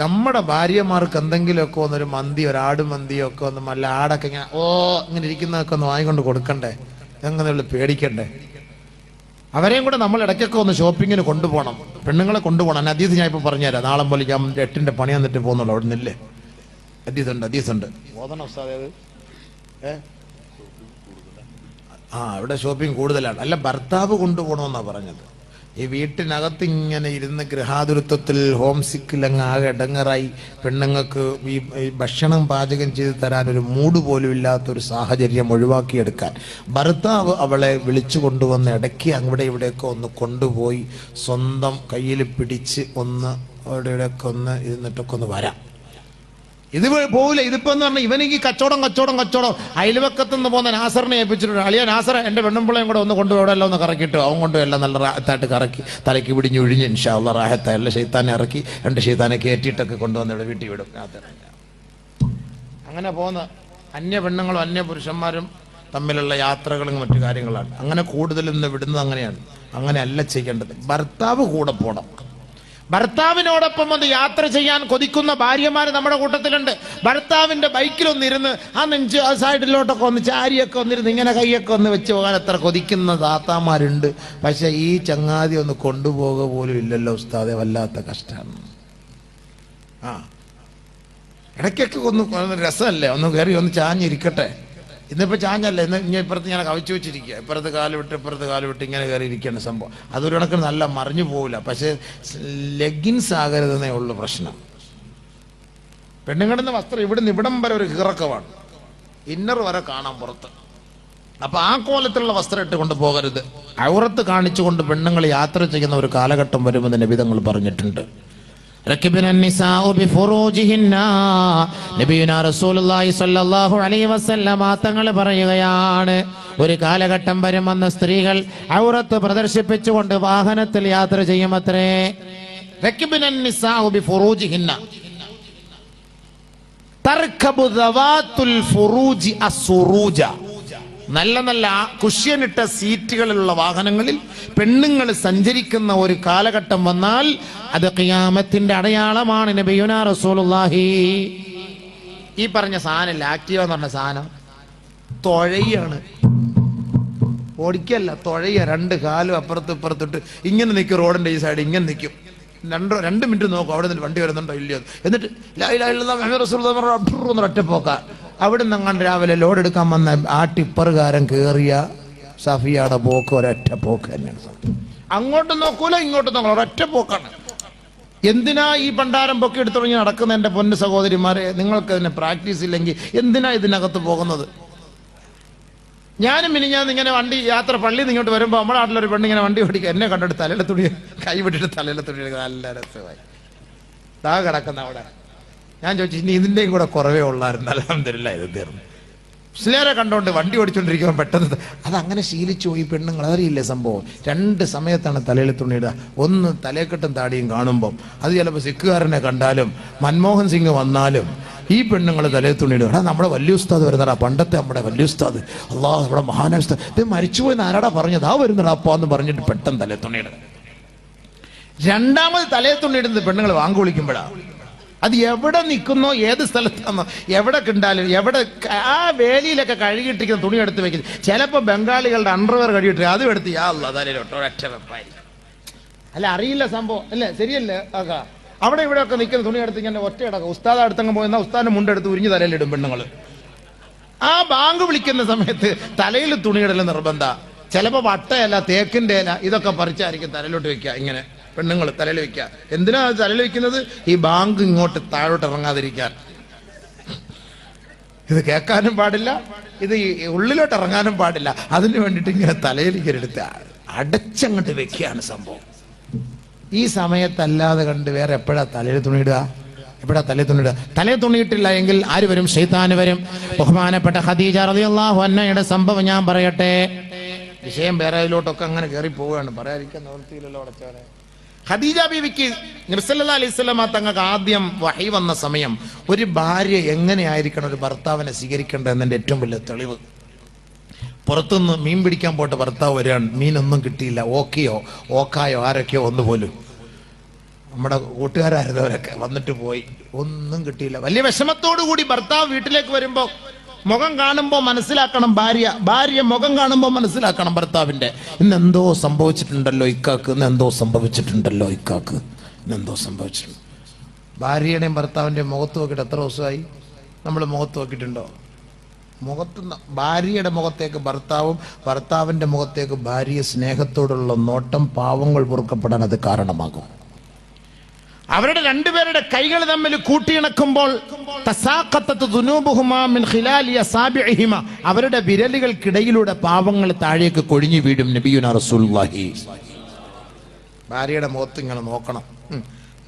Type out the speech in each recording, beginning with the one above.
നമ്മുടെ ഭാര്യമാർക്ക് എന്തെങ്കിലുമൊക്കെ ഒന്നൊരു മന്തി ഒരു ആട് മന്തിയോ ഒക്കെ ഒന്ന് നല്ല ആടൊക്കെ ഇങ്ങനെ ഓ ഇങ്ങനെ ഇരിക്കുന്നതൊക്കെ ഒന്ന് വാങ്ങിക്കൊണ്ട് കൊടുക്കണ്ടേ? എങ്ങനെയുള്ള പേടിക്കണ്ടേ? അവരെയും കൂടെ നമ്മൾ ഇടയ്ക്കൊക്കെ ഒന്ന് ഷോപ്പിങ്ങിന് കൊണ്ടുപോകണം. പെണ്ണുങ്ങളെ കൊണ്ടുപോകണം. അതീത് ഞാൻ ഇപ്പൊ പറഞ്ഞുതരാം. നാളെ പോലെ ഞാൻ എട്ടിന്റെ പണി വന്നിട്ട് പോകുന്നുള്ളൂ അവിടെ നിന്നില്ലേ അതീതുണ്ട് അതീതുണ്ട് ഏ? ആ ഇവിടെ ഷോപ്പിംഗ് കൂടുതലാണ്. അല്ല ഭർത്താവ് കൊണ്ടുപോകണമെന്നാ പറഞ്ഞത്. ഈ വീട്ടിനകത്ത് ഇങ്ങനെ ഇരുന്ന് ഗൃഹാതുരത്വത്തിൽ ഹോം സിക്കിൽ അങ്ങ് ആകെ ഇടങ്ങറായി. പെണ്ണുങ്ങൾക്ക് ഈ ഭക്ഷണം പാചകം ചെയ്ത് തരാൻ ഒരു മൂട് പോലും ഇല്ലാത്തൊരു സാഹചര്യം ഒഴിവാക്കിയെടുക്കാൻ. ഭർത്താവ് അവളെ വിളിച്ചു കൊണ്ടുവന്ന് ഇടയ്ക്ക് അവിടെ ഇവിടെയൊക്കെ ഒന്ന് കൊണ്ടുപോയി സ്വന്തം കയ്യിൽ പിടിച്ച് ഒന്ന് അവിടെ ഇവിടെയൊക്കെ ഒന്ന് ഇരുന്നിട്ടൊക്കെ ഒന്ന് വരാം. ഇത് പോവില്ല. ഇതിപ്പോ എന്ന് പറഞ്ഞാൽ ഇവനെങ്കിൽ കച്ചവടം കച്ചവടം കച്ചവടം. അയൽവക്കത്ത് നിന്ന് പോകുന്ന നാസറിനെ ഏൽപ്പിച്ചിട്ടുണ്ട് അളിയ നാസർ എന്റെ പെണ്ണുമ്പിളയും കൂടെ ഒന്ന് കൊണ്ടുപോയി ഒന്ന് കറക്കിയിട്ട് അവൻ കൊണ്ട് എല്ലാം നല്ല റാഹത്തായിട്ട് കറക്കി. തലയ്ക്ക് പിടിഞ്ഞ് ഒഴിഞ്ഞ് ഇൻഷാള്ള റാഹത്ത. എല്ലാ ഷെയ്ത്താനെ ഇറക്കി രണ്ട് ഷെയ്ത്താനെ കയറ്റിയിട്ടൊക്കെ കൊണ്ടുവന്ന് ഇവിടെ വീട്ടിൽ വിടും. അങ്ങനെ പോകുന്ന അന്യ പെണ്ണുങ്ങളും അന്യ പുരുഷന്മാരും തമ്മിലുള്ള യാത്രകളും മറ്റു കാര്യങ്ങളാണ്. അങ്ങനെ കൂടുതൽ ഇന്ന് വിടുന്നത് അങ്ങനെയാണ്. അങ്ങനെയല്ല ചെയ്യേണ്ടത്. ഭർത്താവ് കൂടെ പോണം. ഭർത്താവിനോടൊപ്പം അത് യാത്ര ചെയ്യാൻ കൊതിക്കുന്ന ഭാര്യമാർ നമ്മുടെ കൂട്ടത്തിലുണ്ട്. ഭർത്താവിന്റെ ബൈക്കിലൊന്നിരുന്ന് ആ നെഞ്ച് ആ സൈഡിലോട്ടൊക്കെ ഒന്ന് ചാരിയൊക്കെ ഒന്നിരുന്ന് ഇങ്ങനെ കൈയൊക്കെ ഒന്ന് വെച്ച് പോകാൻ എത്ര കൊതിക്കുന്ന താത്താമാരുണ്ട് പക്ഷെ ഈ ചങ്ങാതി ഒന്ന് കൊണ്ടുപോകുക പോലും ഇല്ലല്ലോ ഉസ്താദെ വല്ലാത്ത കഷ്ടമാണ് ആ. ഇടയ്ക്കൊക്കെ ഒന്ന് ഒന്ന് രസമല്ലേ? ഒന്ന് കയറി ഒന്ന് ചാഞ്ഞിരിക്കട്ടെ. ഇന്നിപ്പോ ചാഞ്ഞല്ലേ? ഇന്ന് ഇങ്ങനെ ഇപ്പുറത്ത് ഞാൻ കവിച്ചു വെച്ചിരിക്കുക. ഇപ്പുറത്ത് കാൽ വിട്ട് ഇപ്പുറത്ത് കാൽ വിട്ട് ഇങ്ങനെ കയറി ഇരിക്കുകയാണ് സംഭവം. അതൊരു കണക്കിന് നല്ല മറിഞ്ഞു പോവില്ല. പക്ഷേ ലെഗിൻസ് ആകരുതെന്നേ ഉള്ളു പ്രശ്നം. പെണ്ണുങ്ങളുടെ വസ്ത്രം ഇവിടുന്ന് ഇവിടം വരെ ഒരു ഹിറക്കമാണ് ഇന്നർ വരെ കാണാൻ പുറത്ത്. അപ്പൊ ആ കോലത്തിലുള്ള വസ്ത്രം ഇട്ടുകൊണ്ട് പോകരുത്. ഔറത്ത് കാണിച്ചുകൊണ്ട് പെണ്ണുങ്ങൾ യാത്ര ചെയ്യുന്ന ഒരു കാലഘട്ടം വരുമെന്ന് നബിതങ്ങൾ പറഞ്ഞിട്ടുണ്ട്. തങ്ങൾ പറയുകയാണ്. ഒരു കാലഘട്ടം വരുമെന്ന് സ്ത്രീകൾ ഔറത്ത് പ്രദർശിപ്പിച്ചുകൊണ്ട് വാഹനത്തിൽ യാത്ര ചെയ്യുമത്രേ. തർക്കബു ഫുറൂജി അസുറൂജ. നല്ല നല്ല കുഷ്യനിട്ട സീറ്റുകളിലുള്ള വാഹനങ്ങളിൽ പെണ്ണുങ്ങൾ സഞ്ചരിക്കുന്ന ഒരു കാലഘട്ടം വന്നാൽ അത് കിയാമത്തിന്റെ അടയാളമാണ് റസൂലുള്ളാഹി. ഈ പറഞ്ഞ സാധനം ആക്റ്റീവ എന്ന് പറഞ്ഞ സാധനം. തൊഴയാണ്. ഓടിക്കല്ല തൊഴയ. രണ്ട് കാലും അപ്പുറത്ത് ഇപ്പുറത്തിട്ട് ഇങ്ങനെ നിൽക്കും റോഡിന്റെ ഈ സൈഡ് ഇങ്ങനെ നിൽക്കും. രണ്ട് രണ്ട് മിനിറ്റ് നോക്കും അവിടെ നിന്ന് വണ്ടി വരുന്നുണ്ടോ ഇല്ലയോ എന്നിട്ട് ഒറ്റ അവിടെ നിന്ന് അങ്ങാണ്ട് രാവിലെ ലോഡ് എടുക്കാൻ വന്ന ആ ടിപ്പറുകാരൻ കയറിയ സഫിയാടെ പോക്ക് ഒരൊറ്റ പോക്ക് തന്നെയാണ് അങ്ങോട്ട് നോക്കൂല ഇങ്ങോട്ട് നോക്കൂല ഒരൊറ്റ പോക്കാണ്. എന്തിനാ ഈ പണ്ടാരം പൊക്കി എടുത്തു നടക്കുന്ന എന്റെ പൊന്ന് സഹോദരിമാരെ? നിങ്ങൾക്ക് അതിന് പ്രാക്ടീസ് ഇല്ലെങ്കിൽ എന്തിനാ ഇതിനകത്ത് പോകുന്നത്? ഞാനും ഇനി ഞാൻ ഇങ്ങനെ വണ്ടി യാത്ര പള്ളിയിൽ നിന്ന് ഇങ്ങോട്ട് വരുമ്പോൾ നമ്മുടെ നാട്ടിലൊരു പെണ്ണ് ഇങ്ങനെ വണ്ടി ഓടിക്കുക. എന്നെ കണ്ടിട്ട് തലയിലെ തുണി കൈ വിട്ടിട്ട് തലയിലെ തുണി നല്ല രസമായി. താ കിടക്കുന്ന അവിടെ. ഞാൻ ചോദിച്ചു ഇനി ഇതിന്റെയും കൂടെ കുറവേ ഉള്ളായിരുന്നു. അലഹമില്ല ഇത് തീർന്നു. മുസ്ലിയാരെ കണ്ടോണ്ട് വണ്ടി ഓടിച്ചോണ്ടിരിക്കുമ്പോൾ പെട്ടെന്ന് അതങ്ങനെ ശീലിച്ചു പോയി പെണ്ണുങ്ങൾ. അറിയില്ല സംഭവം? രണ്ട് സമയത്താണ് തലയിൽ തുണിയിടുക ഒന്ന് തലേക്കെട്ടും താടിയും കാണുമ്പം. അത് ചിലപ്പോൾ സിഖുകാരനെ കണ്ടാലും മൻമോഹൻ സിംഗ് വന്നാലും ഈ പെണ്ണുങ്ങൾ തലയിൽ തുണിയിടുക എടാ നമ്മുടെ വലിയ ഉസ്താദ് വരുന്നടാ പണ്ടത്തെ നമ്മുടെ വലിയ ഉസ്താദ്. അള്ളാഹ് നമ്മുടെ മഹാന ഉസ്താദ്. ഇത് മരിച്ചുപോയി ആരാടാ പറഞ്ഞത്? ആ വരുന്നടാ അപ്പ എന്ന് പറഞ്ഞിട്ട് പെട്ടെന്ന് തലയിൽ തുണിയിടുക രണ്ടാമത് തലയിൽ തുണിയിടുന്നത് പെണ്ണുങ്ങൾ വാങ്ങി വിളിക്കുമ്പോഴാണ് അത് എവിടെ നിൽക്കുന്നോ ഏത് സ്ഥലത്താണോ എവിടെ കണ്ടാലും എവിടെ ആ വേലിയിലൊക്കെ കഴുകിയിട്ടിരിക്കുന്ന തുണി എടുത്ത് വെക്കുന്നത് ചിലപ്പോൾ ബംഗാളികളുടെ അണ്ടർവെയർ കഴുകിയിട്ട് അതും എടുത്ത് യാ ഒറ്റ വെപ്പായി. അല്ല അറിയില്ല സംഭവം. അല്ലേ ശരിയല്ലേ ആക? അവിടെ ഇവിടെ ഒക്കെ നിൽക്കുന്ന തുണി എടുത്ത് ഇങ്ങനെ ഒറ്റ കിടക്കും ഉസ്താദ് അടുത്തങ്ങ് പോയെന്നാ ഉസ്താദിന്റെ മുണ്ടെടുത്ത് ഉരിഞ്ഞ് തലയിലിടും പെണ്ണുങ്ങൾ ആ ബാങ്ക് വിളിക്കുന്ന സമയത്ത് തലയിൽ തുണിയിടൽ നിർബന്ധ. ചിലപ്പോൾ വട്ടയല്ല തേക്കിന്റെ ഇല ഇതൊക്കെ പറിച്ചായിരിക്കും തലയിലോട്ട് വെക്കുക ഇങ്ങനെ. പെണ്ണുങ്ങൾ തലയിൽ വെക്കുക. എന്തിനാ തലയിൽ വെക്കുന്നത്? ഈ ബാങ്ക് ഇങ്ങോട്ട് താഴോട്ട് ഇറങ്ങാതിരിക്കാൻ. ഇത് കേൾക്കാനും പാടില്ല. ഇത് ഉള്ളിലോട്ട് ഇറങ്ങാനും പാടില്ല. അതിനു വേണ്ടിയിട്ട് ഇങ്ങനെ തലയിൽ എടുത്ത് അടച്ചങ്ങോട്ട് വെക്കുകയാണ് സംഭവം. ഈ സമയത്തല്ലാതെ കണ്ട് വേറെ എപ്പോഴാ തലയിൽ തുണിയിടുക എപ്പോഴാ തലയിൽ തുണിയിടുക തലയിൽ തുണിയിട്ടില്ല എങ്കിൽ ആര് വരും? ഷെയ്ത്താന് വരും. ബഹുമാനപ്പെട്ട ഖദീജ റളിയല്ലാഹു അന്നയുടെ സംഭവം ഞാൻ പറയട്ടെ. വിഷയം വേറെ അതിലോട്ടൊക്കെ അങ്ങനെ കയറി പോവുകയാണ്. പറയാതിരിക്കാൻ നിവൃത്തിയില്ലല്ലോ അടച്ചവനെ. ഖദീജ ബീവിക്ക് നിർസല്ലാ അലൈഹി സ്വലാമ തങ്ങൾക്ക് ആദ്യം വഹി വന്ന സമയം ഒരു ഭാര്യ എങ്ങനെയായിരിക്കണം ഒരു ഭർത്താവിനെ സ്വീകരിക്കേണ്ടത് എന്നതിന്റെ ഏറ്റവും വലിയ തെളിവ്. പുറത്തുനിന്ന് മീൻ പിടിക്കാൻ പോയിട്ട് ഭർത്താവ് വരികയാണ്. മീനൊന്നും കിട്ടിയില്ല. ഓക്കെയോ? ഓക്കായോ? ആരൊക്കെയോ? ഒന്ന് പോലും. നമ്മുടെ കൂട്ടുകാരായിരുന്നവരൊക്കെ വന്നിട്ട് പോയി. ഒന്നും കിട്ടിയില്ല. വലിയ വിഷമത്തോടു കൂടി ഭർത്താവ് വീട്ടിലേക്ക് വരുമ്പോ മുഖം കാണുമ്പോൾ മനസ്സിലാക്കണം ഭാര്യ. ഭാര്യ മുഖം കാണുമ്പോൾ മനസ്സിലാക്കണം ഭർത്താവിന്റെ. ഇന്ന് എന്തോ സംഭവിച്ചിട്ടുണ്ടല്ലോ ഇക്കാക്ക്. ഇന്ന് എന്തോ സംഭവിച്ചിട്ടുണ്ടല്ലോ ഇക്കാക്ക്. ഇന്ന് എന്തോ സംഭവിച്ചിട്ടുണ്ട്. ഭാര്യയുടെയും ഭർത്താവിന്റെയും മുഖത്ത് നോക്കിയിട്ട് എത്ര ദിവസമായി? നമ്മൾ മുഖത്ത് നോക്കിയിട്ടുണ്ടോ? മുഖത്ത് ഭാര്യയുടെ മുഖത്തേക്ക് ഭർത്താവും ഭർത്താവിന്റെ മുഖത്തേക്ക് ഭാര്യ സ്നേഹത്തോടുള്ള നോട്ടം പാവങ്ങൾ പൊറുക്കപ്പെടാൻ അത് കാരണമാകും. അവരുടെ രണ്ടുപേരുടെ കൈകൾ തമ്മിൽ കൂട്ടിയിണക്കുമ്പോൾ. അവരുടെ വിരലുകൾക്കിടയിലൂടെ പാവങ്ങൾ താഴേക്ക് കൊഴിഞ്ഞു വീടും നബിയുന ഭാര്യയുടെ മുഖത്ത് ഇങ്ങനെ നോക്കണം.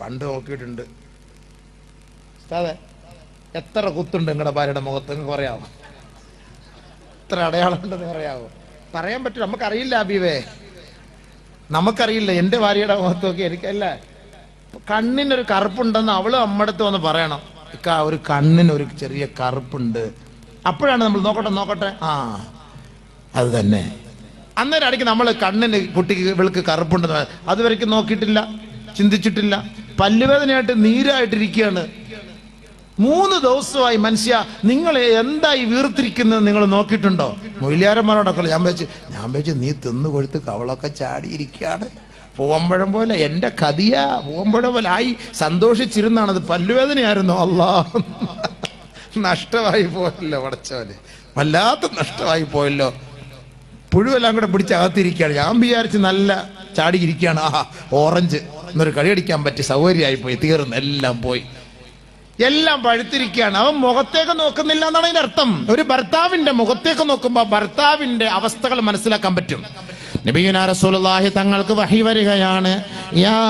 പണ്ട് നോക്കിയിട്ടുണ്ട്. എത്ര കുത്തുണ്ട് നിങ്ങളുടെ ഭാര്യയുടെ മുഖത്ത്? നിങ്ങൾക്ക് എത്ര അടയാളം ഉണ്ടെന്ന് പറയാമോ പറയാൻ പറ്റും. നമുക്കറിയില്ല അബീവേ. നമുക്കറിയില്ല. എന്റെ ഭാര്യയുടെ മുഖത്ത് നോക്കി എനിക്കല്ല. കണ്ണിനൊരു കറുപ്പുണ്ടെന്ന് അവൾ അമ്മടുത്ത് വന്ന് പറയണം. ഇക്ക ഒരു ചെറിയ കറുപ്പുണ്ട്. അപ്പോഴാണ് നമ്മൾ നോക്കട്ടെ നോക്കട്ടെ. ആ അത് തന്നെ. അന്നേരം അടിക്ക് നമ്മൾ കണ്ണിന് കുട്ടിക്ക് ഇവൾക്ക് കറുപ്പുണ്ടെന്ന് അതുവരെയ്ക്ക് നോക്കിയിട്ടില്ല ചിന്തിച്ചിട്ടില്ല. പല്ലുവേദനയായിട്ട് നീരായിട്ടിരിക്കുകയാണ്. മൂന്ന് ദിവസമായി മനുഷ്യ നിങ്ങൾ എന്തായി വീർത്തിരിക്കുന്നത് നിങ്ങൾ നോക്കിയിട്ടുണ്ടോ? മൊയിലാരന്മാരോടൊക്കെ ഞാൻ വെച്ച് ഞാൻ വെച്ച് നീ തിന്നു കൊഴുത്ത് കവളൊക്കെ ചാടിയിരിക്കുകയാണ്. പൂവമ്പഴം പോലെ എന്റെ കതിയ പൂവമ്പഴം പോലെ ആയി സന്തോഷിച്ചിരുന്നാണ് അത് പല്ലുവേദനയായിരുന്നു. അല്ലാ. നഷ്ടമായി പോയല്ലോ പടച്ചവന്. വല്ലാത്ത നഷ്ടമായി പോയല്ലോ. പുഴുവെല്ലാം കൂടെ പിടിച്ച് അകത്തിരിക്കുകയാണ്. ഞാൻ വിചാരിച്ച് നല്ല ചാടിയിരിക്കുകയാണ്. ആഹാ ഓറഞ്ച്. എന്നൊരു കളിയടിക്കാൻ പറ്റി. സൗകര്യമായി പോയി. തീർന്ന്. എല്ലാം പോയി. എല്ലാം പഴുത്തിരിക്കുകയാണ്. അവൻ മുഖത്തേക്ക് നോക്കുന്നില്ല എന്നാണ് അതിന്റെ അർത്ഥം. ഒരു ഭർത്താവിന്റെ മുഖത്തേക്ക് നോക്കുമ്പോൾ ഭർത്താവിന്റെ അവസ്ഥകൾ മനസ്സിലാക്കാൻ പറ്റും. നബിയുന റസൂലുള്ളാഹി തങ്ങൾക്ക് വഹി വരികയാണ്. യാ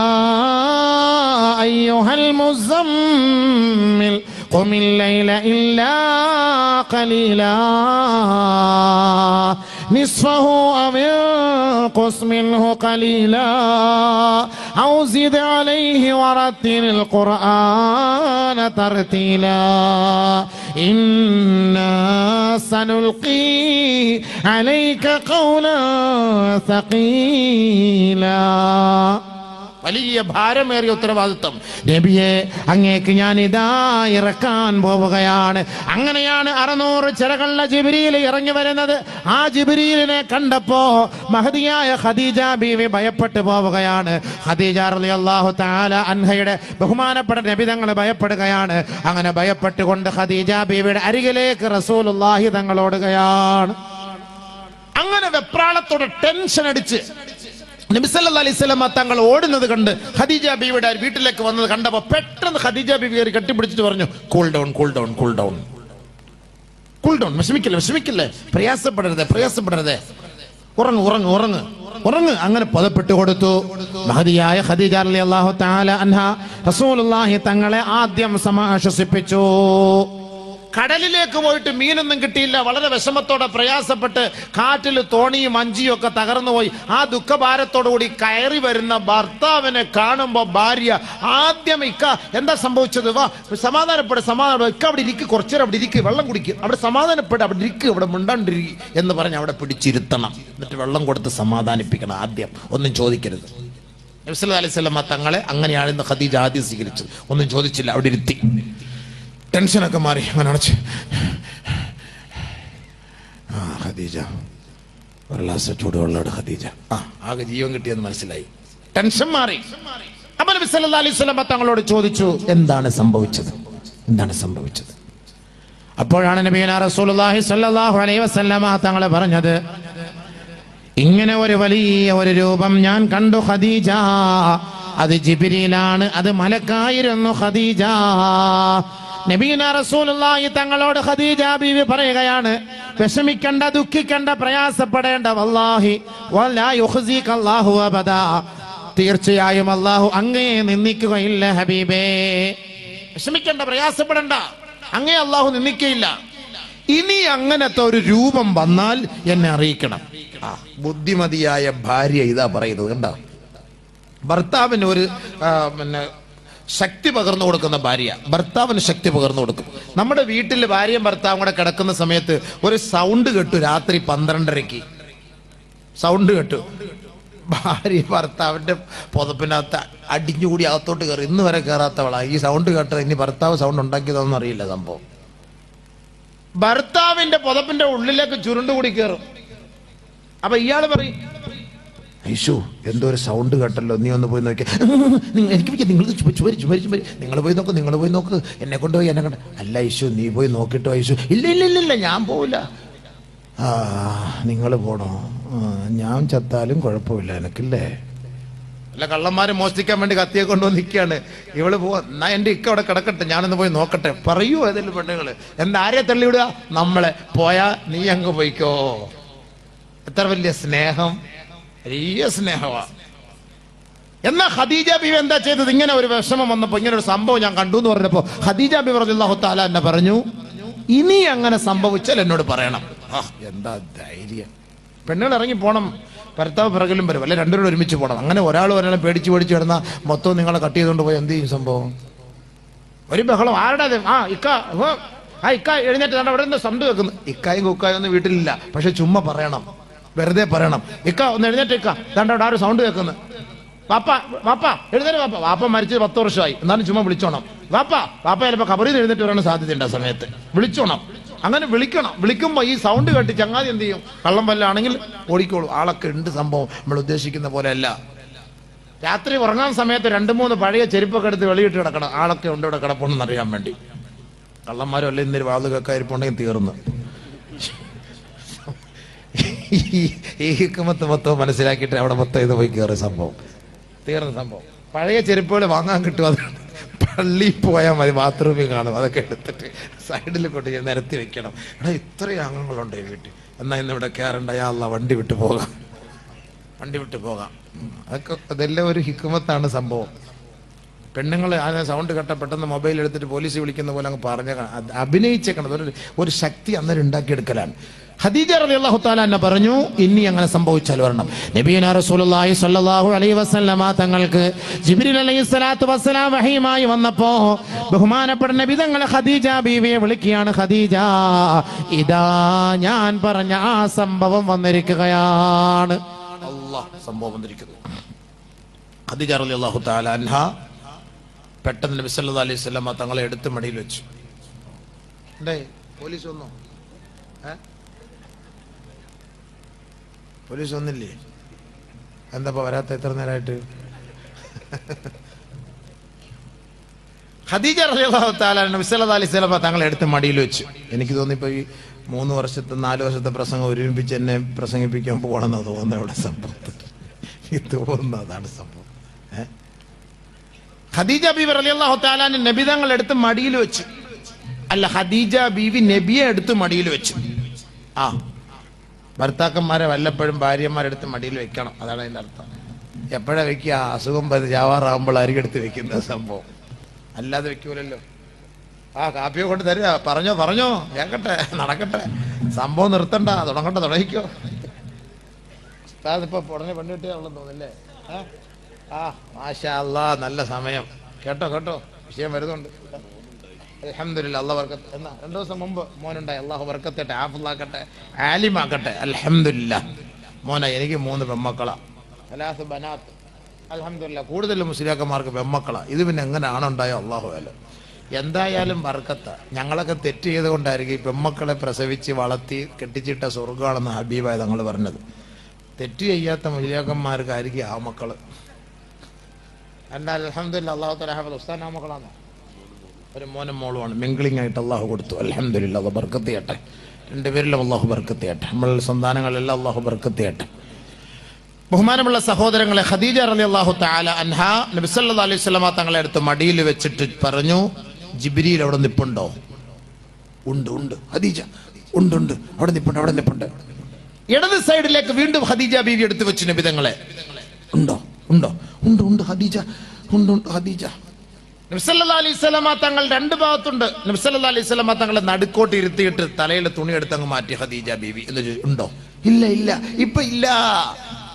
അയ്യുഹൽ മുസമ്മിൽ ഖുമിൽ ലൈല ഇല്ലാ نصفه أو انقص منه قليلا أو زد عليه ورتل القرآن ترتيلا إنا سنلقي عليك قولا ثقيلا വലിയ ഭാരമേറിയ ഉത്തരവാദിത്വം. നബിയെ അങ്ങേക്ക് ഞാൻ ഇതാ ഇറക്കാൻ പോവുകയാണ്. അങ്ങനെയാണ് അറുന്നൂറ് ചിറകളുടെ ജിബിരിയിൽ ഇറങ്ങി വരുന്നത്. ആ ജിബിരിയിലിനെ കണ്ടപ്പോ മഹതിയായ ഖദീജ ബീവി ഭയപ്പെട്ടു പോവുകയാണ്. ഖദീജ അള്ളാഹു താല അൻഹയുടെ ബഹുമാനപ്പെട്ട നബി തങ്ങൾ ഭയപ്പെടുകയാണ്. അങ്ങനെ ഭയപ്പെട്ടുകൊണ്ട് ഖദീജ ബീവിയുടെ അരികിലേക്ക് റസൂലുള്ളാഹി തങ്ങളോടുകയാണ്. അങ്ങനെ വെപ്രാളത്തോടെ ടെൻഷൻ അടിച്ച് നബിസല്ലാ തങ്ങൾ ഓടുന്നത് കണ്ട് ഖദീജ ബീവിയുടെ വീട്ടിലേക്ക് വന്നത് കണ്ടപ്പോ പെട്ടെന്ന് ഖദീജ ബീവി കയറി കെട്ടിപ്പിടിച്ചിട്ട് പറഞ്ഞു cool down cool down cool down cool down വിഷമിക്കില്ല വിഷമിക്കില്ലേ? പ്രയാസപ്പെടരുത് പ്രയാസപ്പെടരുത്. ഉറങ്ങ് ഉറങ്ങ് ഉറങ്ങ് ഉറങ്ങ്. അങ്ങനെ പൊതപ്പെട്ട് കൊടുത്തു. മഹതിയായ ഖദീജ അള്ളാഹു താല അൻഹ റസൂലുള്ളാഹി തങ്ങളെ ആദ്യം സമാശ്വസിപ്പിച്ചു. കടലിലേക്ക് പോയിട്ട് മീനൊന്നും കിട്ടിയില്ല. വളരെ വിഷമത്തോടെ പ്രയാസപ്പെട്ട് കാറ്റിൽ തോണിയും അഞ്ചിയും ഒക്കെ തകർന്നു പോയി ആ ദുഃഖഭാരത്തോടുകൂടി കയറി വരുന്ന ഭർത്താവിനെ കാണുമ്പോൾ ഭാര്യ ആദ്യം ഇക്ക എന്താ സംഭവിച്ചത്? വാ സമാധാനപ്പെട് സമാധാനം ഇക്ക അവിടെ ഇരിക്ക് കുറച്ചേരം അവിടെ ഇരിക്കും വെള്ളം കുടിക്കും. അവിടെ സമാധാനപ്പെട്ട് അവിടെ ഇരിക്കും അവിടെ മിണ്ടാണ്ടിരിക്കും എന്ന് പറഞ്ഞ് അവിടെ പിടിച്ചിരുത്തണം. എന്നിട്ട് വെള്ളം കൊടുത്ത് സമാധാനിപ്പിക്കണം ആദ്യം. ഒന്നും ചോദിക്കരുത്. നബ്സല്ലാ അലൈഹി സ്വലമ തങ്ങളെ അങ്ങനെയാണ് ഇന്ന് ഖദീജ ആദ്യം സ്വീകരിച്ചത്. ഒന്നും ചോദിച്ചില്ല അവിടെ ഇരുത്തി. ടെൻഷനൊക്കെ മാറി അങ്ങനെ അടച്ച്. ആ ഖദീജ. ഒരു ഗ്ലാസ് ചൂടുവെള്ളോട് ഖദീജ. ആ ആകെ ജീവൻ കിട്ടിയെന്ന് മനസ്സിലായി. ടെൻഷൻ മാറി. അപ്പൊ നബി അലൈഹി വസല്ലം തങ്ങളോട് ചോദിച്ചു എന്താണ് സംഭവിച്ചത്? എന്താണ് സംഭവിച്ചത്? അപ്പോഴാണ് നബീന റസൂലുള്ളാഹി സ്വല്ലല്ലാഹു അലൈഹി വസല്ലമ തങ്ങളെ പറഞ്ഞത് ഇങ്ങനെ ഒരു വലിയ ഒരു രൂപം ഞാൻ കണ്ടു ഖദീജ. അത് ജിബിരിയിലാണ് അത് മലക്കായിരുന്നു ഖദീജ. നബീന റസൂലുള്ളാഹി തങ്ങളോട് ഖദീജ ബീവി പറയുകയാണ് വിഷമിക്കണ്ട ദുഃഖിക്കണ്ട പ്രയാസപ്പെടേണ്ട വല്ലാഹി അല്ലാഹു അബദാ. തീർച്ചയായും അല്ലാഹു അങ്ങേ നിന്ദിക്കുകയില്ല ഹബീബേ. വിഷമിക്കണ്ട പ്രയാസപ്പെടണ്ട അങ്ങേ അല്ലാഹു നിന്ദിക്കയില്ല. ഇനി അങ്ങനത്തെ ഒരു രൂപം വന്നാൽ എന്നെ അറിയിക്കണം. ബുദ്ധിമതിയായ ഭാര്യ ഇതാ പറയുന്നത് കണ്ടോ? ഭർത്താവിന് ഒരു പിന്നെ ശക്തി പകർന്നു കൊടുക്കുന്ന ഭാര്യ. ഭർത്താവിന് ശക്തി പകർന്നു കൊടുക്കും. നമ്മുടെ വീട്ടിൽ ഭാര്യയും ഭർത്താവും കൂടെ കിടക്കുന്ന സമയത്ത് ഒരു സൗണ്ട് കെട്ടു രാത്രി പന്ത്രണ്ടരയ്ക്ക്. സൗണ്ട് കെട്ടു. ഭാര്യ ഭർത്താവിന്റെ പുതപ്പിനകത്ത് അടിഞ്ഞുകൂടി അകത്തോട്ട് കയറി. ഇന്ന് വരെ കയറാത്തവളാ. ഈ സൗണ്ട് കേട്ടത് ഇനി ഭർത്താവ് സൗണ്ട് ഉണ്ടാക്കിയതൊന്നും അറിയില്ല സംഭവം. ഭർത്താവിന്റെ പുതപ്പിന്റെ ഉള്ളിലേക്ക് ചുരുണ്ടുകൂടി കയറും. അപ്പൊ ഇയാൾ പറയും ഐശു എന്തോ ഒരു സൗണ്ട് കേട്ടല്ലോ. നീ ഒന്ന് പോയി നോക്കി എനിക്ക് നിങ്ങൾ ചുമ- ചുമരി ചുമരി ചുമരി നിങ്ങൾ പോയി നോക്ക് നിങ്ങൾ പോയി നോക്ക്. എന്നെ കൊണ്ടുപോയി എന്നെ കണ്ട. അല്ല യേശു നീ പോയി നോക്കിട്ടോ യേശു. ഇല്ല ഇല്ല ഇല്ല ഇല്ല ഞാൻ പോവില്ല. ആ നിങ്ങൾ പോണോ? ഞാൻ ചത്താലും കുഴപ്പമില്ല എനിക്കില്ലേ? അല്ല കള്ളന്മാരെ മോഷ്ടിക്കാൻ വേണ്ടി കത്തിയെ കൊണ്ടുവന്ന് നിൽക്കുകയാണ് ഇവൾ പോവാ. എന്നാ എന്റെ ഇക്ക അവിടെ കിടക്കട്ടെ ഞാനൊന്ന് പോയി നോക്കട്ടെ. പറയൂ ഏതെങ്കിലും പെണ്ണുങ്ങൾ എന്താ ആരെ തള്ളിവിടുക? നമ്മളെ. പോയാ നീ അങ്ങ് പോയിക്കോ. എത്ര വലിയ സ്നേഹം. വലിയ സ്നേഹമാണ് എന്നാ ഖദീജ ബിബി എന്താ ചെയ്തത്? ഇങ്ങനെ ഒരു വിഷമം വന്നപ്പോ ഇങ്ങനെ ഒരു സംഭവം ഞാൻ കണ്ടു എന്ന് പറഞ്ഞപ്പോ ഖദീജ ബി റളിയല്ലാഹു തആല എന്നെ പറഞ്ഞു ഇനി അങ്ങനെ സംഭവിച്ചാൽ എന്നോട് പറയണം. എന്താ ധൈര്യം. പെണ്ണുകൾ ഇറങ്ങി പോണം. ഭർത്താവ് പിറകിലും വരും. അല്ലെ രണ്ടുപേരും ഒരുമിച്ച് പോകണം അങ്ങനെ ഒരാൾ ഒരാളെ പേടിച്ച് പേടിച്ച് വരുന്ന മൊത്തം നിങ്ങളെ കട്ട് ചെയ്തുകൊണ്ട് പോയി എന്ത് ചെയ്യും സംഭവം? ഒരു ബഹളം. ആരുടെ? ആ ഇക്ക. ആ ഇക്ക എഴുന്നേറ്റ് അവിടെ നിന്ന് സൗണ്ട് വെക്കുന്നു ഇക്കായും കുക്കായും ഒന്നും വീട്ടിലില്ല. പക്ഷെ ചുമ്മാ പറയണം. വെറുതെ പറയണം. ഇക്ക ഒന്ന് എഴുന്നേറ്റ് ഇക്ക. ദാണ്ട അവിടെ ആ ഒരു സൗണ്ട് കേൾക്കുന്നു. വാപ്പ വാപ്പ എഴുന്നേറ്റ് വാപ്പ. വാപ്പ മരിച്ചത് പത്ത് വർഷമായി. എന്നാലും ചുമ്മാ വിളിച്ചോണം. വാപ്പ വാപ്പ ചിലപ്പോൾ കബറിന്ന് എഴുന്നേറ്റ് വരാൻ സാധ്യതയുണ്ട് ആ സമയത്ത്. വിളിച്ചോണം. അങ്ങനെ വിളിക്കണം. വിളിക്കുമ്പോ ഈ സൗണ്ട് കേട്ട് ചങ്ങാതി എന്ത് ചെയ്യും? കള്ളം വല്ലാണെങ്കിൽ ഓടിക്കോളൂ. ആളൊക്കെ ഉണ്ട് സംഭവം. നമ്മൾ ഉദ്ദേശിക്കുന്ന പോലെ അല്ല രാത്രി ഉറങ്ങാൻ സമയത്ത് രണ്ട് മൂന്ന് പഴയ ചെരുപ്പൊക്കെ എടുത്ത് വെളിയിട്ട് കിടക്കണം. ആളൊക്കെ ഉണ്ട് ഇവിടെ കിടപ്പുണ്ടെന്ന് അറിയാൻ വേണ്ടി. കള്ളന്മാരും അല്ലെങ്കിൽ ഇന്നൊരു വാത് കേൾക്കാതിരിപ്പുണ്ടെങ്കിൽ തീർന്നു. ഈ- ഹിക്കുമത്ത് മൊത്തം മനസ്സിലാക്കിയിട്ട് അവിടെ മൊത്തം ഇത് പോയി കയറിയ സംഭവം. തീർന്ന സംഭവം. പഴയ ചെരുപ്പുകൾ വാങ്ങാൻ കിട്ടും അത്. പള്ളിയിൽ പോയാൽ മതി ബാത്റൂമിൽ കാണും അതൊക്കെ എടുത്തിട്ട് സൈഡിൽ കൊണ്ട് ഞാൻ നിരത്തി വെക്കണം. എടാ ഇത്രയും അംഗങ്ങളുണ്ട് ഈ വീട്ടിൽ. എന്നാൽ ഇന്ന് ഇവിടെ കയറണ്ട അല്ല വണ്ടി വിട്ടു പോകാം. വണ്ടി വിട്ടു പോകാം. അതൊക്കെ അതെല്ലാം ഒരു ഹിക്കുമത്താണ് സംഭവം. പെണ്ണുങ്ങൾ ആ സൗണ്ട് കേട്ട പെട്ടെന്ന് മൊബൈൽ എടുത്തിട്ട് പോലീസ് വിളിക്കുന്ന പോലെ അങ്ങ് പറഞ്ഞേക്കണം. അഭിനയിച്ചേക്കണം ഒരു ഒരു ശക്തി അന്നേരം ഉണ്ടാക്കിയെടുക്കലാണ്. ഖദീജ റളിയല്ലാഹു തആല എന്നെ പറഞ്ഞു ഇനി അങ്ങനെ സംഭവിച്ചാൽ വരണം. നബീന റസൂലുള്ളാഹി സ്വല്ലല്ലാഹു അലൈഹി വസല്ലമ തങ്ങൾക്ക് ജിബ്രീൽ അലൈഹി സ്വലാത്തു വസ്സലാം വഹീമായി വന്നപ്പോ ബഹുമാനപ്പെട്ട നബി തങ്ങളെ ഖദീജ ബീവിയെ വിളിക്കുകയാണ് ഖദീജ ഇതാ ഞാൻ പറഞ്ഞ ആ സംഭവം വന്നിരിക്കുകയാണ്. അല്ലാഹ് സംഭവം വന്നിരിക്കുന്നു. ഖദീജ റളിയല്ലാഹു തആല അൻഹ പെട്ടെന്ന് നബി സല്ലല്ലാഹു അലൈഹി വസല്ലമ തങ്ങളെ എടുത്ത് മടിയിൽ വെച്ചു. പോലീസ് വന്നോ? ഏ? പോലീസ് വന്നില്ലേ എന്താ വരാത്ത എത്ര നേരമായിട്ട് ഖദീജ നബി സല്ലല്ലാഹു അലൈഹി വസല്ലമ തങ്ങളെ എടുത്ത് മടിയിൽ വെച്ചു. എനിക്ക് തോന്നി ഇപ്പൊ ഈ മൂന്ന് വർഷത്തെ നാല് വർഷത്തെ പ്രസംഗം ഒരുമിപ്പിച്ച് എന്നെ പ്രസംഗിപ്പിക്കാൻ പോകണമെന്ന് തോന്നുന്നത് ഇവിടെ സംഭവം തോന്നുന്നു അതാണ് സംഭവം. ഖദീജ ബീവി റളിയല്ലാഹു തആലാന് നബി തങ്ങൾ എടുത്ത് മടിയിൽ വെച്ചു. അല്ല ഖദീജ ബീവി നബിയെ എടുത്ത് മടിയിൽ വെച്ചു. ആ. ഭർത്താക്കന്മാരെ വല്ലപ്പോഴും ഭാര്യമാരെടുത്ത് മടിയിൽ വെക്കണം. അതാണ് അതിന്റെ അർത്ഥം. എപ്പോഴാണ് വെക്കുക? അസുഖം പതി ജാവാറാകുമ്പോൾ അരികെടുത്ത് വെക്കുന്ന സംഭവം. അല്ലാതെ വെക്കൂലല്ലോ. ആ കാപ്പിയോ കൊണ്ട് തരിക. പറഞ്ഞോ പറഞ്ഞോ. കേൾക്കട്ടെ നടക്കട്ടെ. സംഭവം നിർത്തണ്ട. തുടങ്ങട്ടെ തുടങ്ങിക്കോ. ഇപ്പൊ ഉടനെ പെണ്ണ് കിട്ടിയാണെന്ന് തോന്നില്ലേ ആ മാഷാ നല്ല സമയം. കേട്ടോ കേട്ടോ. വിഷയം വരുന്നുണ്ട്. അലഹമില്ല അള്ളാഹ് വർക്കത്ത് എന്നാ രണ്ടു ദിവസം മുമ്പ് മോനുണ്ടായി അള്ളാഹു വർക്കത്തട്ടെ ആഫുള്ളാക്കട്ടെ ആലിമാക്കട്ടെ. അലഹമില്ല മോന എനിക്ക് മൂന്ന് പെമ്മക്കളാ. അലാസ് ബനാത്ത്. അലഹമില്ല കൂടുതൽ മുസ്ലിയാക്കന്മാർക്ക് പെമ്മക്കളാ. ഇത് പിന്നെ എങ്ങനെ ആണുണ്ടായോ അള്ളാഹു അല്ല എന്തായാലും വർക്കത്ത ഞങ്ങളൊക്കെ തെറ്റ് ചെയ്തുകൊണ്ടായിരിക്കും ഈ പെമ്മക്കളെ പ്രസവിച്ച് വളർത്തി കെട്ടിച്ചിട്ട സ്വർഗമാണെന്ന് ഹബീബായ തങ്ങൾ പറഞ്ഞത്. തെറ്റ് ചെയ്യാത്ത മുസ്ലിയാക്കന്മാർക്കായിരിക്കും ആ മക്കൾ. എന്താ അലഹമില്ല അള്ളാഹു തലാഹ് ഉസ്താൻ ആ മക്കളാണോ ഒരു മോനും മോളുമാണ്. മിങ്കിളിംഗ് ആയിട്ട് അള്ളാഹു കൊടുത്തു. അലഹമില്ല അത് ബർക്കത്തിയട്ടെ. രണ്ടുപേരിലും അള്ളാഹു ബർക്കത്തിയട്ടെ. നമ്മൾ സന്താനങ്ങളെല്ലാം അള്ളാഹു ബർക്കത്തിയട്ടെ. ബഹുമാനമുള്ള സഹോദരങ്ങളെ ഖദീജ റളി അള്ളാഹു താല അൻഹ നബിസല്ല അലൈഹി സ്വലമ തങ്ങളെ അടുത്ത് മടിയിൽ വെച്ചിട്ട് പറഞ്ഞു ജിബിരിയിൽ അവിടെ നിപ്പുണ്ടോ? ഉണ്ട് ഉണ്ട്. ഖദീജ ഉണ്ട് ഉണ്ട്. അവിടെ നിപ്പുണ്ട് അവിടെ നിപ്പുണ്ട്. ഇടത് സൈഡിലേക്ക് വീണ്ടും ഖദീജ ബീവി എടുത്തു വെച്ചു നബിതങ്ങളെ ഉണ്ടോ? ഉണ്ടോ? ഉണ്ട് ഉണ്ട് ഖദീജ. ഉണ്ട് ഉണ്ട് ഖദീജ. നബ്സല്ലാ അലൈഹി സ്വലമ തങ്ങൾ രണ്ട് ഭാഗത്തുണ്ട്. നബ്സല്ലാ അലൈഹി സ്വലമ തങ്ങളെ നടുക്കോട്ട് ഇരുത്തിയിട്ട് തലയിൽ തുണി എടുത്ത് അങ്ങ് മാറ്റി. ഖദീജ ബീവി എന്ന് ഉണ്ടോ? ഇല്ല ഇല്ല. ഇപ്പൊ ഇല്ല.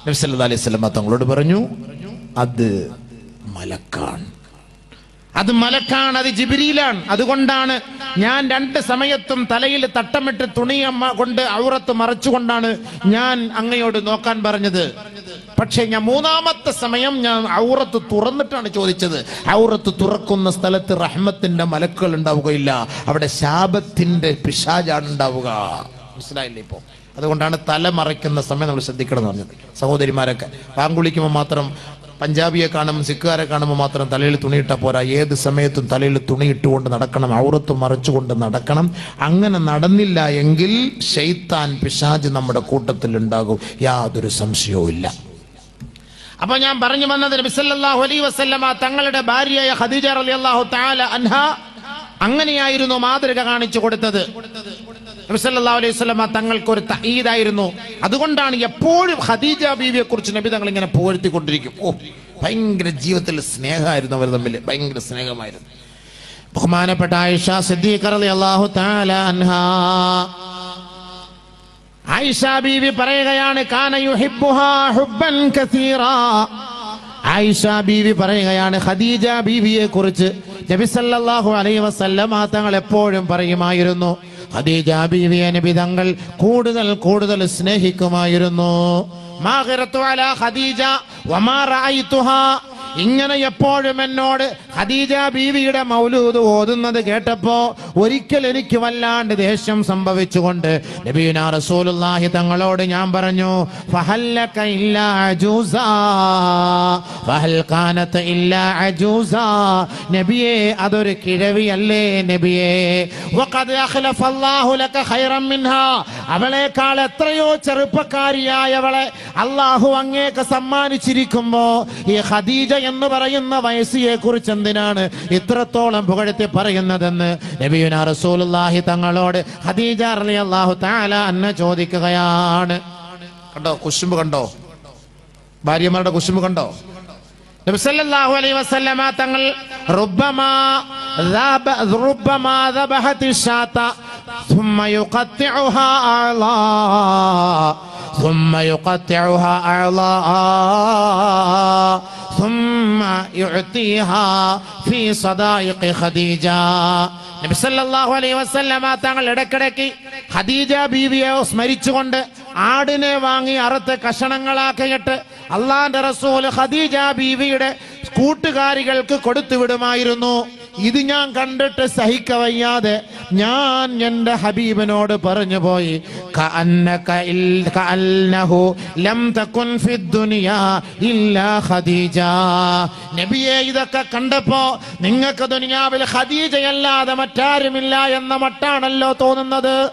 നബ്സല്ലാ അലൈഹി സ്വലമ തങ്ങളോട് പറഞ്ഞു അത് മലക്കാണ്. അത് മലക്കാണ് അത് ജിബിരിയിലാണ്. അതുകൊണ്ടാണ് ഞാൻ രണ്ട് സമയത്തും തലയിൽ തട്ടമിട്ട് തുണിയമ്മ കൊണ്ട് ഔറത്ത് മറച്ചുകൊണ്ടാണ് ഞാൻ അങ്ങയോട് നോക്കാൻ പറഞ്ഞത്. പക്ഷേ ഞാൻ മൂന്നാമത്തെ സമയം ഞാൻ ഔറത്ത് തുറന്നിട്ടാണ് ചോദിച്ചത്. ഔറത്ത് തുറക്കുന്ന സ്ഥലത്ത് റഹ്മത്തിന്റെ മലക്കുകൾ ഉണ്ടാവുകയില്ല. അവിടെ ശാപത്തിന്റെ പിശാജാണ് ഉണ്ടാവുക. മനസ്സിലായില്ലേ ഇപ്പോ? അതുകൊണ്ടാണ് തല മറയ്ക്കുന്ന സമയം നമ്മൾ ശ്രദ്ധിക്കണം എന്ന് പറഞ്ഞത്. സഹോദരിമാരൊക്കെ പാങ്കുളിക്കുമ്പോൾ മാത്രം പഞ്ചാബിയെ കാണുമ്പോൾ സിഖുകാരെ കാണുമ്പോൾ മാത്രം തലയിൽ തുണിയിട്ടാൽ പോരാ. ഏത് സമയത്തും തലയിൽ തുണിയിട്ടുകൊണ്ട് നടക്കണം. ഔറത്ത് മറച്ചുകൊണ്ട് നടക്കണം. അങ്ങനെ നടന്നില്ല എങ്കിൽ ഷെയ്ത്താൻ പിശാജ് നമ്മുടെ കൂട്ടത്തിൽ ഉണ്ടാകും യാതൊരു സംശയവും ഇല്ല. അപ്പൊ ഞാൻ പറഞ്ഞു വന്നത് നബിസല്ലാഹു അലൈ വസല്ലമ തങ്ങളുടെ ഭാര്യയായ ഖദീജ റളിയല്ലാഹു തആല അൻഹ അങ്ങനെയായിരുന്നു മാതൃക കാണിച്ചു കൊടുത്തത്. നബിസല്ലാഹു അലൈഹി വസല്ലമ തങ്ങൾക്ക് ഒരു തഈദായിരുന്നു. അതുകൊണ്ടാണ് എപ്പോഴും ഖദീജ ബീവിയെ കുറിച്ച് നബി തങ്ങൾ ഇങ്ങനെ പുകഴ്ത്തിക്കൊണ്ടിരിക്കും. ഓ ഭയങ്കര ജീവിതത്തിൽ സ്നേഹമായിരുന്നു അവർ തമ്മിൽ ഭയങ്കര സ്നേഹമായിരുന്നു. ബഹുമാനപ്പെട്ട ആയിഷ സിദ്ദീഖ റളിയല്ലാഹു തആല അൻഹ. ആയിഷ ബീവി പറയുകയാണ് ആയിഷ ബീവി പറയുകയാണ് ഖദീജ ബീവിയെ കുറിച്ച് നബി സല്ലല്ലാഹു അലൈഹി വസല്ലമ തങ്ങൾ എപ്പോഴും പറയുമായിരുന്നു. ഖദീജ ബീവിയെ നബി തങ്ങൾ കൂടുതൽ കൂടുതൽ സ്നേഹിക്കുമായിരുന്നു. അലാ ഖദീജ വമാ റഅയ്തുഹാ ഇങ്ങനെ എപ്പോഴും എന്നോട് ഖദീജ ബീവിയുടെ മൗലൂദ് ഓതുന്നത് കേട്ടപ്പോ ഒരിക്കൽ എനിക്ക് വല്ലാണ്ട് ദേഷ്യം സംഭവിച്ചുകൊണ്ട് നബീന റസൂലുള്ളാഹി തങ്ങളോട് ഞാൻ പറഞ്ഞു ഫഹല്ലക അജൂസാ ഫഹൽ അജൂസാ നബിയേ അതൊരു കിഴവിയല്ലേ നബിയേ? വഖദ് അല്ലാഹു ലക ഖൈറൻ മിൻഹാ. അവളെക്കാൾ എത്രയോ ചെറുപ്പക്കാരിയായവളെ അള്ളാഹു അങ്ങേക്ക് സമ്മാനിച്ചിരിക്കുമ്പോ ഈ ഖദീജ എന്ന് പറയുന്ന വയസ്സിയെ കുറിച്ച് എന്തിനാണ് ഇത്രത്തോളം പുകഴ്ത്തി പറയുന്നതെന്ന് നബിയുന റസൂലുള്ളാഹി തങ്ങളോട് ഹദീജ അലി അള്ളാഹു താല അന്ന ചോദിക്കുകയാണ്. കണ്ടോ? കുശുമ്പ് കണ്ടോ? ഭാര്യമാരുടെ കുശുമ്പ് കണ്ടോ? നബി സല്ലല്ലാഹു അലൈഹി വസല്ലമ തങ്ങൾ റുബമാ റുബമാ ثم يقطعها أعضاء ثم يقطعها أعضاء ثم يعطيها في صدائق خديجة നബി സല്ലല്ലാഹു അലൈഹി വസല്ലമ തങ്ങൾ ഇടയ്ക്കിടയ്ക്ക് ഖദീജ ബീവിയെ സ്മരിച്ചുകൊണ്ട് ആടിനെ വാങ്ങി അറുത്ത് കഷണങ്ങളാക്കിയിട്ട് അള്ളാന്റെ റസൂല് ഖദീജ ബീവിയുടെ കൂട്ടുകാരികൾക്ക് കൊടുത്തു വിടുമായിരുന്നു ഇത് ഞാൻ കണ്ടിട്ട് സഹിക്കവയ്യാതെ ഞാൻ എന്റെ ഹബീബിനോട് പറഞ്ഞു പോയി നബിയെ ഇതൊക്കെ കണ്ടപ്പോ നിങ്ങൾക്ക് ദുനിയാവിൽ ഖദീജയല്ലാതെ മറ്റാരുമില്ല എന്ന മട്ടാണല്ലോ തോന്നുന്നത്?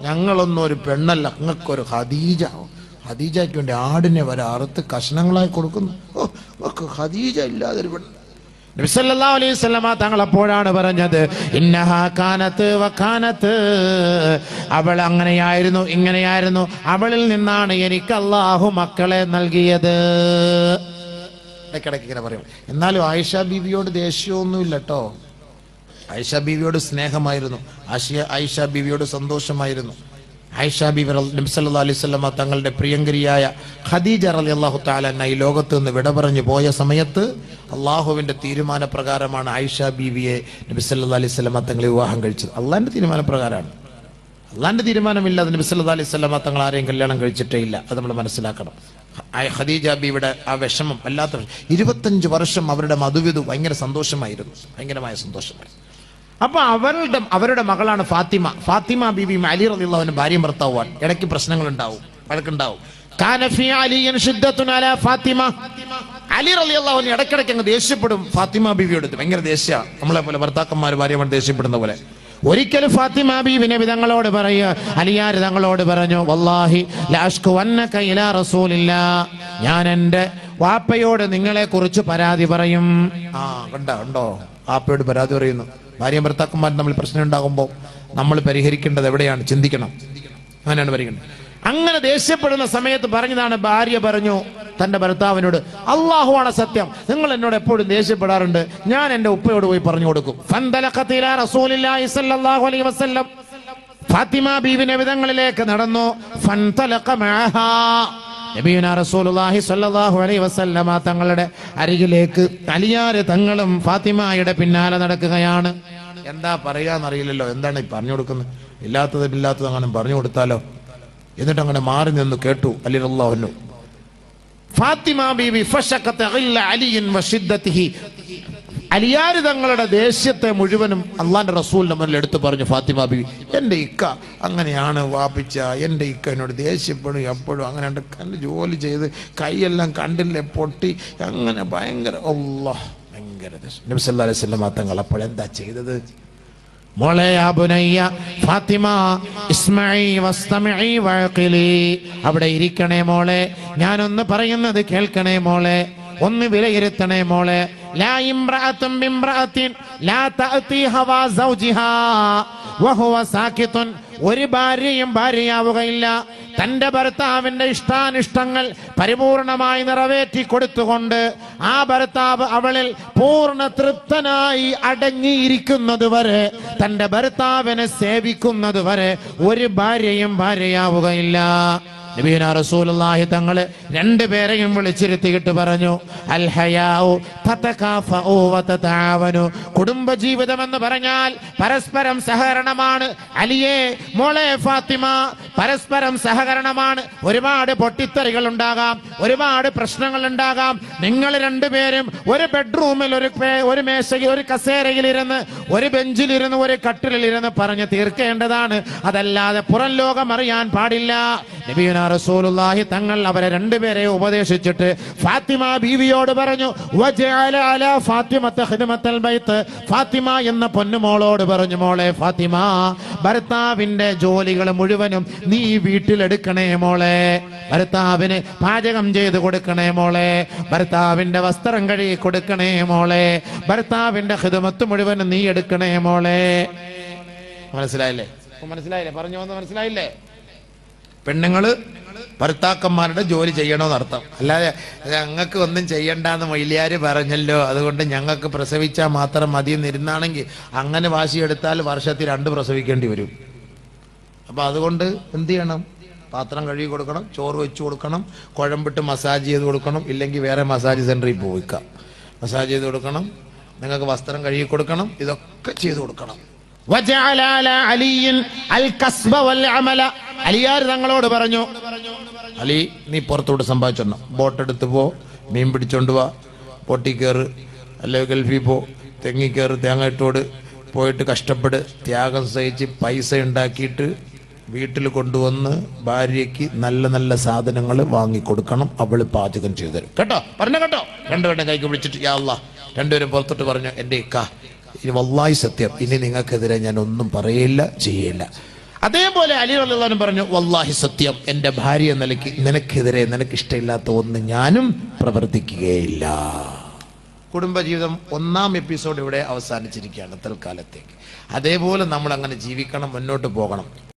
ഞങ്ങളൊന്നും ഒരു പെണ്ണല്ല നിങ്ങൾക്കൊരു ഖദീജ. ഖദീജയ്ക്ക് വേണ്ടി ആടിനെ വരെ അറുത്ത് കഷ്ണങ്ങളായി കൊടുക്കുന്നു. ഖദീജ ഇല്ലാതെ ഒരു പെണ്ണ് നബി സല്ലല്ലാഹു അലൈഹി വസല്ലമ തങ്ങൾ അപ്പോഴാണ് പറഞ്ഞത് ഇന്നഹാ കാനത്ത് വക്കാനത്ത് അവൾ അങ്ങനെയായിരുന്നു ഇങ്ങനെയായിരുന്നു. അവളിൽ നിന്നാണ് എനിക്ക് അള്ളാഹു മക്കളെ നൽകിയത്. ഇടയ്ക്കിടയ്ക്ക് ഇങ്ങനെ പറയും. എന്നാലും ആയിഷ ബീവിയോട് ദേഷ്യമൊന്നുമില്ല കേട്ടോ ആയിഷ ബീവിയോട് സ്നേഹമായിരുന്നു. ആയിഷ ബീവിയോട് സന്തോഷമായിരുന്നു. നബി സല്ലല്ലാഹു അലൈഹി വസല്ലമ തങ്ങളുടെ പ്രിയങ്കരിയായ ഖദീജ റളിയല്ലാഹു അള്ളാഹു താലന്ന ഈ ലോകത്ത് നിന്ന് വിട പറഞ്ഞു പോയ സമയത്ത് അള്ളാഹുവിന്റെ തീരുമാനപ്രകാരമാണ് ആയിഷ ബീവിയെ അലൈഹി വസല്ലമ തങ്ങളെ വിവാഹം കഴിച്ചത്. അള്ളാഹിന്റെ തീരുമാനപ്രകാരമാണ്. അള്ളാന്റെ തീരുമാനമില്ലാതെ നബി സല്ലല്ലാഹു അലൈഹി വസല്ലമ തങ്ങൾ ആരെയും കല്യാണം കഴിച്ചിട്ടേ ഇല്ല. അത് നമ്മൾ മനസ്സിലാക്കണം. ഖദീജ ബീവിയുടെ ആ വിഷമം വല്ലാത്ത വിഷമം. ഇരുപത്തഞ്ച് വർഷം അവരുടെ മധുവിധു ഭയങ്കര സന്തോഷമായിരുന്നു. ഭയങ്കരമായ സന്തോഷമായിരുന്നു. അപ്പൊ അവരുടെ അവരുടെ മകളാണ് ഫാത്തിമ. ഫാത്തിമ ബീവിയും അലി റളിയല്ലാഹുവിന്റെ ഭാര്യയും ഭർത്താവുമാണ്. ഇടയ്ക്ക് പ്രശ്നങ്ങൾ ഉണ്ടാവും വഴക്കുണ്ടാവും അലാ റലിയല്ലാവിന് ഇടയ്ക്കിടയ്ക്ക് അങ്ങ് ദേഷ്യപ്പെടും. ഫാത്തിമ ബീവിയോട് ഭയങ്കര ദേഷ്യ. നമ്മളെ പോലെ ഭർത്താക്കന്മാർ ഭാര്യമാർ ദേഷ്യപ്പെടുന്ന പോലെ. ഒരിക്കൽ ഫാത്തിമ ബീവിനെ വിധങ്ങളോട് പറയുക അലിയാർ തങ്ങളോട് പറഞ്ഞു വല്ലാഹി ലാഷ്കു വന്ന ഇലാ റസൂലില്ല. ഞാൻ എന്റെ വാപ്പയോട് നിങ്ങളെ കുറിച്ച് പരാതി പറയും. ആ കണ്ടോ കണ്ടോ? വാപ്പയോട് പരാതി പറയുന്നു. ഭാര്യയും ഭർത്താക്കന്മാർ നമ്മൾ പ്രശ്നം ഉണ്ടാകുമ്പോൾ നമ്മൾ പരിഹരിക്കേണ്ടത് എവിടെയാണ്? ചിന്തിക്കണം. അങ്ങനെയാണ് പരിഗണിക്കുന്നത് അങ്ങനെ ദേഷ്യപ്പെടുന്ന സമയത്ത് പറഞ്ഞതാണ് ഭാര്യ പറഞ്ഞു തന്റെ ഭർത്താവിനോട് അള്ളാഹുവാണ് സത്യം. നിങ്ങൾ എന്നോട് എപ്പോഴും ദേഷ്യപ്പെടാറുണ്ട്. ഞാൻ എന്റെ ഉപ്പയോട് പോയി പറഞ്ഞു കൊടുക്കും. ഫാത്തിമ ബീവിന്റെ വിധങ്ങളിലേക്ക് നടന്നു. നബിയുന റസൂലുള്ളാഹി സ്വല്ലല്ലാഹു അലൈഹി വസല്ലമ തങ്ങളുടെ അരികിലേക്ക് അലിയാര് തങ്ങളും ഫാത്തിമയുടെ പിന്നാലെ നടക്കുകയാണ്. എന്താ പറയാന്നറിയില്ലല്ലോ. എന്താണ് ഈ പറഞ്ഞു കൊടുക്കുന്നത്? ഇല്ലാത്തത് ഇല്ലാത്തത് അങ്ങനെ പറഞ്ഞു കൊടുത്താലോ? എന്നിട്ട് അങ്ങനെ മാറി നിന്ന് കേട്ടു അലി അള്ളാഹുന്നു ഫാത്തിമ ബീബി ഗില്ല അലിയിൻ വശിദ്ദതിഹി അലിയാര് തങ്ങളുടെ ദേഷ്യത്തെ മുഴുവനും അള്ളാന്റെ റസൂലിന്റെ മുന്നിൽ എടുത്തു പറഞ്ഞു ഫാത്തിമ ബി. എന്റെ ഇക്ക അങ്ങനെയാണ് വാപ്പിച്ച എന്റെ ഇക്ക എന്നോട് ദേഷ്യപ്പെടും എപ്പോഴും അങ്ങനെ കണ്ട് ജോലി ചെയ്ത് കൈയെല്ലാം കണ്ടില്ലേ പൊട്ടി. അങ്ങനെ ഭയങ്കര അല്ലാ ഭയങ്കര അലൈഹി തങ്ങൾ തങ്ങൾ അപ്പോഴെന്താ ചെയ്തത്? ഫാത്തിമ അവിടെ ഇരിക്കണേ മോളെ ഞാനൊന്ന് പറയുന്നത് കേൾക്കണേ മോളെ. ഒന്ന് വിലയിരുത്തണേ മോളെ. ലാ ലാ ഹവാ ഒരു ഭാര്യയും ഭാര്യയാവുകയില്ല. തന്റെ ഭർത്താവിന്റെ ഇഷ്ടാനിഷ്ടങ്ങൾ പരിപൂർണമായി നിറവേറ്റി കൊടുത്തുകൊണ്ട് ആ ഭർത്താവ് അവളിൽ പൂർണ തൃപ്തനായി അടങ്ങിയിരിക്കുന്നത് വരെ തന്റെ ഭർത്താവിനെ സേവിക്കുന്നത് വരെ ഒരു ഭാര്യയും ഭാര്യയാവുകയില്ല. നബീന റസൂലുള്ളാഹി തങ്ങൾ രണ്ടുപേരെയും വിളിച്ചിരുത്തിയിട്ട് പറഞ്ഞു അൽ ഹയാഉ തതകാഫഉ വതതാവനു. കുടുംബ ജീവിതം എന്ന് പറഞ്ഞാൽ പരസ്പരം സഹകരണമാണ്. അലിയെ മോളെ ഫാത്തിമ പരസ്പരം സഹകരണമാണ്. ഒരുപാട് പൊട്ടിത്തെറികൾ ഉണ്ടാകാം ഒരുപാട് പ്രശ്നങ്ങൾ ഉണ്ടാകാം. നിങ്ങൾ രണ്ടുപേരും ഒരു ബെഡ്റൂമിൽ ഒരു ഒരു മേശയിൽ ഒരു കസേരയിൽ ഇരുന്ന് ഒരു ബെഞ്ചിലിരുന്ന് ഒരു കട്ടിലിരുന്ന് പറഞ്ഞ് തീർക്കേണ്ടതാണ്. അതല്ലാതെ പുറം ലോകം അറിയാൻ പാടില്ല. നബീന റസൂലുള്ളാഹി തങ്ങൾ അവരെ രണ്ടുപേരെ ഉപദേശിച്ചിട്ട് ഫാത്തിമ ബീവിയോട് പറഞ്ഞു ഫാത്തിമ എന്ന പൊന്നുമോളോട് പറഞ്ഞു മോളെ ഫാത്തിമ ഭർത്താവിന്റെ ജോലികൾ മുഴുവനും നീ വീട്ടിലെടുക്കണേ മോളെ. ഭർത്താവിന് പാചകം ചെയ്ത് കൊടുക്കണേ മോളെ. ഭർത്താവിന്റെ വസ്ത്രം കഴുകി കൊടുക്കണേ മോളെ. ഭർത്താവിന്റെ ഹിതമത്ത് മുഴുവനും നീ എടുക്കണേ മോളെ. മനസ്സിലായില്ലേ? മനസ്സിലായില്ലേ? പറഞ്ഞു വന്ന് മനസ്സിലായില്ലേ? പെണ്ണുങ്ങൾ ഭർത്താക്കന്മാരുടെ ജോലി ചെയ്യണമെന്നർത്ഥം അല്ലാതെ ഞങ്ങൾക്ക് ഒന്നും ചെയ്യണ്ടെന്ന് മൈലിയാർ പറഞ്ഞല്ലോ. അതുകൊണ്ട് ഞങ്ങൾക്ക് പ്രസവിച്ചാൽ മാത്രം മതി എന്നിരുന്നാണെങ്കിൽ അങ്ങനെ വാശിയെടുത്താൽ വർഷത്തിൽ രണ്ട് പ്രസവിക്കേണ്ടി വരും. അപ്പം അതുകൊണ്ട് എന്ത് ചെയ്യണം? പാത്രം കഴുകി കൊടുക്കണം ചോറ് വെച്ച് കൊടുക്കണം കുഴമ്പിട്ട് മസാജ് ചെയ്ത് കൊടുക്കണം ഇല്ലെങ്കിൽ വേറെ മസാജ് സെന്ററിൽ പോയിക്കാം. മസാജ് ചെയ്ത് കൊടുക്കണം നിങ്ങൾക്ക് വസ്ത്രം കഴുകി കൊടുക്കണം ഇതൊക്കെ ചെയ്ത് കൊടുക്കണം. അലിയാർ തങ്ങളോട് പറഞ്ഞു? അലി നീ പുറത്തോട്ട് സമ്പാദിച്ചോണം. ബോട്ട് എടുത്തു പോ മീൻ പിടിച്ചോണ്ട് വാ. പൊട്ടി കയറ് അല്ലെങ്കിൽ ഗൾഫിൽ പോ. തെങ്ങി കയറ് തേങ്ങ ഇട്ടോട്. പോയിട്ട് കഷ്ടപ്പെട്. ത്യാഗം സഹിച്ച് പൈസ ഉണ്ടാക്കിയിട്ട് വീട്ടിൽ കൊണ്ടുവന്ന് ഭാര്യയ്ക്ക് നല്ല നല്ല സാധനങ്ങൾ വാങ്ങിക്കൊടുക്കണം. അവൾ പാചകം ചെയ്തു തരും. കേട്ടോ? പറഞ്ഞ കേട്ടോ? രണ്ടുപേരും കൈക്ക് പിടിച്ചിട്ട് യാ അല്ല രണ്ടുപേരും പുറത്തോട്ട് പറഞ്ഞു എന്റെ ഇക്ക ഇനി വല്ലായി സത്യം. ഇനി നിങ്ങൾക്കെതിരെ ഞാൻ ഒന്നും പറയില്ല ചെയ്യില്ല. അതേപോലെ അലി അള്ളാനും പറഞ്ഞു വല്ലാഹി സത്യം. എന്റെ ഭാര്യ നിലയ്ക്ക് നിനക്കെതിരെ നിനക്ക് ഇഷ്ടമില്ലാത്ത ഒന്ന് ഞാനും പ്രവർത്തിക്കുകയില്ല. കുടുംബജീവിതം ഒന്നാം എപ്പിസോഡ് ഇവിടെ അവസാനിച്ചിരിക്കുകയാണ് തൽക്കാലത്തേക്ക്. അതേപോലെ നമ്മൾ അങ്ങനെ ജീവിക്കണം മുന്നോട്ട് പോകണം.